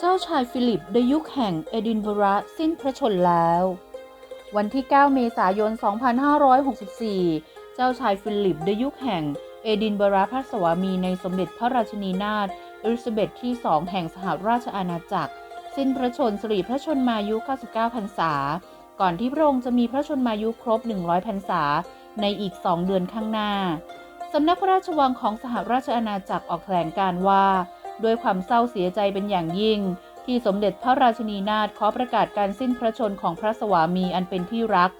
เจ้าชายฟิลิปในยุคแห่งเอดินบะระสิ้นพระชนแล้ว วันที่ 9 เมษายน 2564 เจ้าชายฟิลิปในยุคแห่งเอดินบะระพระสวามีในสมเด็จพระราชินีนาถเอลิซาเบธที่2แห่งสหราชอาณาจักร สิ้นพระชนสิริพระชนมายุ 99 พรรษา ก่อนที่พระองค์จะมีพระชนมายุครบ 100 พรรษา ในอีก2เดือนข้างหน้า สำนักพระราชวังของสหราชอาณาจักรออกแถลงการว่า ด้วยความเศร้าเสียใจเป็นอย่างยิ่ง ที่สมเด็จพระราชินีนาถขอประกาศการสิ้นพระชนของพระสวามีอันเป็นที่รัก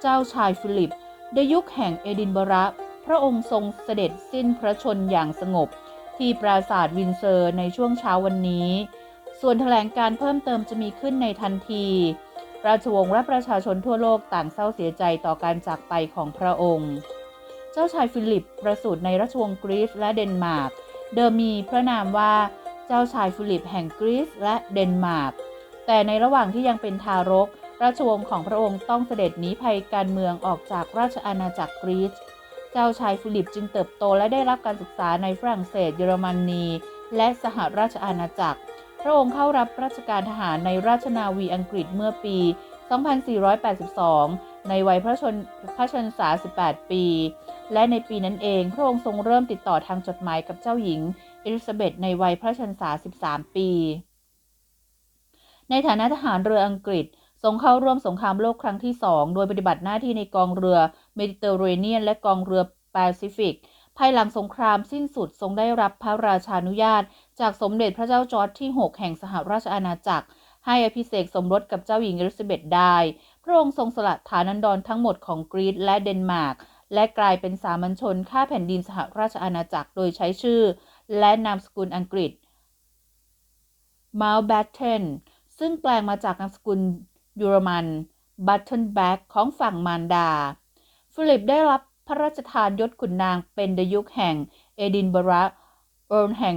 เจ้าชายฟิลิปในยุคแห่งเอดินบะระ พระองค์ทรงเสด็จสิ้นพระชนอย่างสงบ ที่ปราสาทวินเซอร์ในช่วงเช้าวันนี้ ส่วนแถลงการเพิ่มเติมจะมีขึ้นในทันที ราชวงศ์และประชาชนทั่วโลกต่างเศร้าเสียใจต่อการจากไปของพระองค์ เจ้าชายฟิลิปประสูติในราชวงศ์กรีซและเดนมาร์ก เดิมมีพระนามว่าเจ้าชายฟิลิปแห่งกรีซและเดนมาร์ก แต่ในระหว่างที่ยังเป็นทารก ราชวงศ์ของพระองค์ต้องเสด็จหนีภัยการเมืองออกจากราชอาณาจักรกรีซ เจ้าชายฟิลิปจึงเติบโตและได้รับการศึกษาในฝรั่งเศส เยอรมนี และสหราชอาณาจักร พระองค์เข้ารับราชการทหารในราชนาวีอังกฤษเมื่อปี 2482 ในวัยพระชนพระชนษา 18 ปี และในปีนั้นเองพระองค์ทรงเริ่มติดต่อทางจดหมายกับเจ้าหญิงเอลิซาเบธในวัยพระชนษา 13 ปี ในฐานะทหารเรืออังกฤษทรงเข้าร่วมสงครามโลกครั้งที่2โดยปฏิบัติหน้าที่ในกองเรือเมดิเตอร์เรเนียน และกองเรือแปซิฟิก ภายหลังสงครามสิ้นสุดทรงได้รับพระราชานุญาต จากสมเด็จพระเจ้าจอร์จที่ 6 แห่งสหราชอาณาจักร ให้อภิเษกสมรสกับเจ้าหญิงเอลิซาเบธได้ พระองค์ทรงสละฐานันดรทั้งหมดของกรีซและเดนมาร์ก และกลายเป็นสามัญชนข้าแผ่นดินสหราชอาณาจักรโดยใช้ชื่อ และนามสกุลอังกฤษ Mountbatten ซึ่งแปลงมาจากนามสกุลเยอรมัน Buttonback ของฝั่งมารดา ฟิลิปได้รับพระราชทานยศขุนนางเป็นดยุคแห่งเอดินบะระเอิร์แห่ง